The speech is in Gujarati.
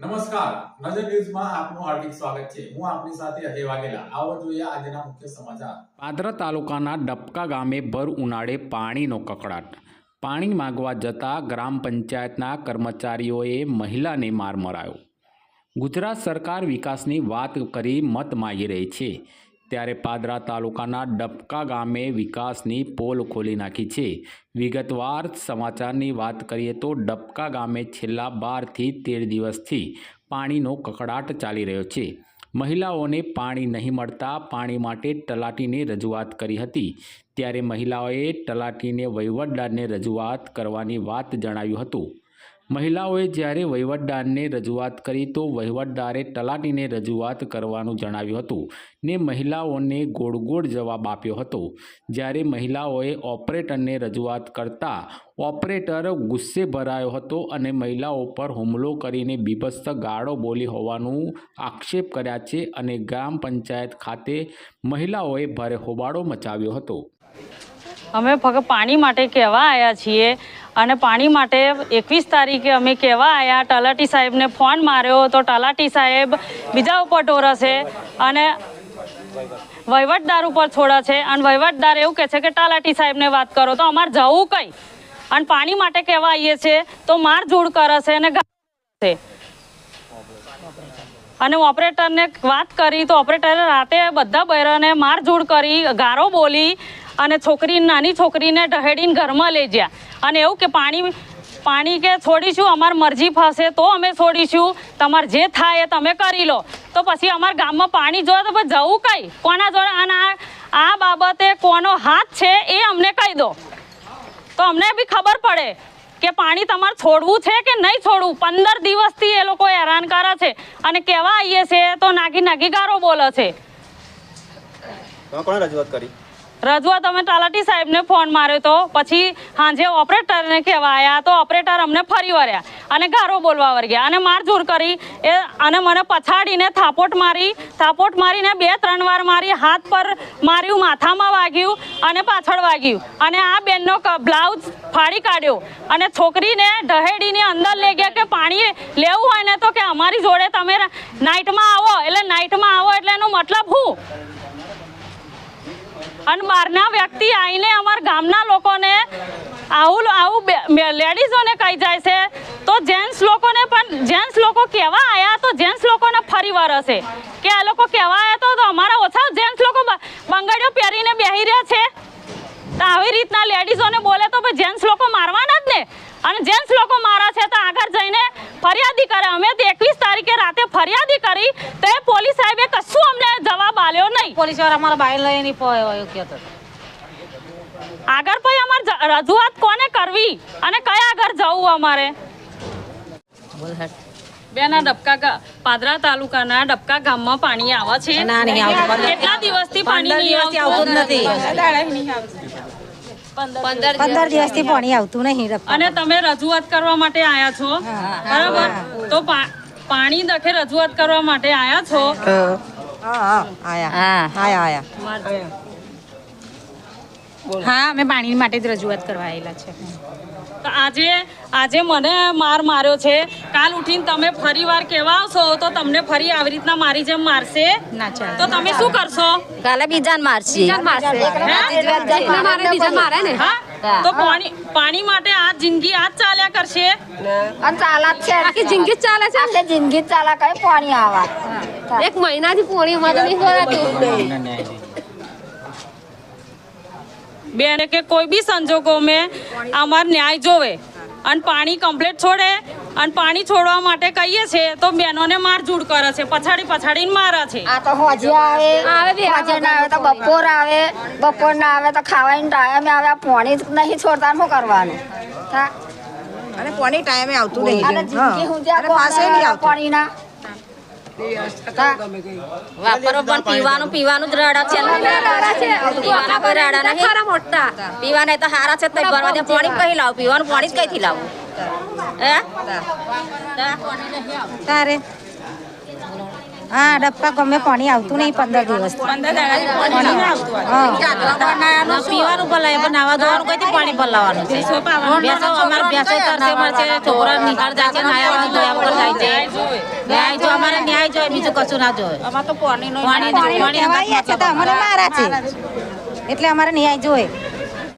નમસ્કાર. નજર ન્યૂઝમાં આપનું હાર્દિક સ્વાગત છે. હું આપની સાથે અજય વાઘેલા. આવો જોઈએ આજના મુખ્ય સમાચાર. પાદરા તાલુકાના ડબકા ગામે ભર ઉનાળે પાણીનો કકડાટ પાણી માંગવા જતા ગ્રામ પંચાયતના કર્મચારીઓએ મહિલાને માર મરાયો. ગુજરાત સરકાર વિકાસની વાત કરી મત માગી રહી છે. ત્યારે પાદરા તાલુકાના ડબકા ગામે વિકાસની પોલ ખોલી નાખી છે. વિગતવાર સમાચારની વાત કરીએ તો ડબકા ગામે છેલ્લા બારથી તેર દિવસથી પાણીનો કકડાટ ચાલી રહ્યો છે. મહિલાઓને પાણી નહીં મળતા પાણી માટે તલાટીને રજૂઆત કરી હતી. ત્યારે મહિલાઓએ તલાટીને વહીવટદારને રજૂઆત કરવાની વાત જણાવ્યું હતું. મહિલાઓએ જ્યારે વહીવટદારને રજૂઆત કરી તો વહીવટદારે તલાટીને રજૂઆત કરવાનું જણાવ્યું હતું ને મહિલાઓને ગોળ ગોળ જવાબ આપ્યો હતો. જ્યારે મહિલાઓએ ઓપરેટરને રજૂઆત કરતા ઓપરેટર ગુસ્સે ભરાયો હતો અને મહિલાઓ પર હુમલો કરીને બીભત્સ ગાળો બોલી હોવાનું આક્ષેપ કર્યા છે અને ગ્રામ પંચાયત ખાતે મહિલાઓએ ભારે હોબાળો મચાવ્યો હતો. અમે ફક્ત પાણી માટે કહેવા આવ્યા છીએ અને પાણી માટે એકવીસ તારીખે અમે કહેવા આવ્યા તલાટી સાહેબને ફોન માર્યો તો તલાટી સાહેબ બીજા ઉપર ટોરસે અને વહીવટદાર ઉપર છોડે છે અને વહીવટદાર એવું કહે છે કે તલાટી સાહેબને વાત કરો, તો અમારે જવું કઈ? અને પાણી માટે કહેવા આવીએ છીએ તો માર જોડ કરે છે અને છે. અને ઓપરેટરને વાત કરી તો ઓપરેટરે રાતે બધા બૈરાને મારઝૂડ કરી, ગારો બોલી અને છોકરી નાની છોકરીને ઢહેડીને ઘરમાં લઈ ગયા. અને એવું કે પાણી પાણી કે છોડીશું, અમારી મરજી ફસે તો અમે છોડીશું. તમારે જે થાય એ તમે કરી લો. તો પછી અમારા ગામમાં પાણી જોઈએ તો પછી જવું કઈ? કોના જોડે? અને આ બાબતે કોનો હાથ છે એ અમને કહી દો. તો અમને બી ખબર પડે કે પાણી તમારે છોડવું છે કે નહીં છોડવું? પંદર દિવસથી એ લોકો હેરાન કરે છે. અને કહેવા આવીએ છે તો નાગી નાગી ગારો બોલે છે રજૂઆત કરી? રજૂઆત તમે તલાટી સાહેબને ફોન માર્યો તો પછી સાંજે ઓપરેટરને કહેવા આવ્યા તો ઓપરેટર અમને ફરી વળ્યા અને ગારો બોલવા વર્ગ્યા અને મારઝૂર કરી એ અને મને પછાડીને થાપોટ મારી, થાપોટ મારીને બે, ત્રણ વાર મારી હાથ પર માર્યું, માથામાં વાગ્યું અને પાછળ વાગ્યું અને આ બેનનો બ્લાઉઝ ફાડી કાઢ્યો અને છોકરીને ઢહેડીને અંદર લઈ ગયા કે પાણી લેવું હોય ને તો કે અમારી જોડે તમે નાઇટમાં આવો, એટલે નાઇટમાં આવો એટલે એનો મતલબ શું અને બહારના વ્યક્તિ આવીને અમારા ગામના લોકોને આવું આવું લેડીઝોને કહી જાય છે. તો જેન્ટ્સ લોકોને પણ જેન્ટ્સ લોકો કહેવા આવ્યા તો જેન્ટ્સ લોકોને ફરી વરસે કે આ લોકો કહેવા આવ્યા તો અમારા ઓછા જેન્ટ્સ લોકો બંગડીઓ પહેરીને બેહી રહ્યા છે. તો આવી રીતના લેડીઝોને બોલે તો ભાઈ જેન્ટ્સ લોકો મારવાના જ ને. અને જેન્ટ્સ લોકો મારા છે તો આગળ જઈને ફરિયાદી કરે. અમે તો એકવીસ તારીખે રાતે ફરિયાદી કરી. તો એ પોલીસ સાહેબે કશું અમને જવાબ આલ્યો નહીં પોલીસવાળા અમારા બાઈ લઈને પોયો એવું કહેતો આગળ પછી અમારે રજૂઆત કોને કરવી? અને કયા આગળ જવું અમારે? બોલ બેના ડબકા પાદરા તાલુકાના ડબકા ગામમાં પાણી આવે છે. ના, નહીં આવતું. કેટલા દિવસથી પાણી નહીં આવતું? નથી. પંદર પંદર દિવસથી પાણી આવતું નહીં અને તમે રજૂઆત કરવા માટે આયા છો? બરાબર? તો પાણી દખે રજૂઆત કરવા માટે આયા છો? હા હા. અમે પાણી માટે જ રજૂઆત કરવા આવેલા છે. તો આજે આજે મને માર માર્યો છે કાલ ઉઠીને તમે ફરી વાર કહેવા આવશો તો તમને ફરી આવી રીતના મારી જેમ મારશે? ના ચાલે. તો તમે શું કરશો? કાલે બીજાને મારશે. હા? તો પાણી પાણી માટે આ જિંદગી આ ચાલ્યા કરશે? અને ચાલા જ છે. આખી જિંદગી ચાલે છે? આખી જિંદગી ચાલે કઈ પાણી આવા. એક મહિનાથી પોણી માં નહીં બેન કે કોઈ બી સંજોગો મેં અમાર ન્યાય જોવે. અને પાણી કમ્પ્લેટ છોડે. અને પાણી છોડવા માટે કહીએ છે તો બહેનોને મારઝૂડ કરે છે. પછાડી પછાડીને મારે છે. આ તો હોજે આવે. હોજે ના આવે તો બપોર આવે. બપોર ના આવે તો ખાવાની ટાઈમે આવે પાણી જ નહીં છોડતા શું કરવાનું? અને પાણી ટાઈમે આવતું અને નહીં જિંદગી હું જ્યાં અને પાસે નહીં આવતું. પાણીના. વાપરો પણ પીવાનું પીવાનું જ રડા છે. પીવાના કોઈ રડા નહીં. મોટા. પીવાના તો હારા છે તો ભરવા દે. પાણી કઈ લાવું? પીવાનું પાણી જ કઈથી લાવું? તારે? હા ડબકા ગમે પાણી આવતું નહીં પંદર દિવસ. પીવાનું ભલાય પણ નાવા ધોવાનું પાણી ભલાવાનું છે. અમારે ભેંસો તરસે મરશે છોકરા નિહાળ જાય છે નાયા ધોયા પર જાય છે. અમારે ન્યાય જોઈએ બીજું કશું ના જોઈએ અમારે તો પાણી પાણી અમારે મારા છે. એટલે અમારે ન્યાય જોઈએ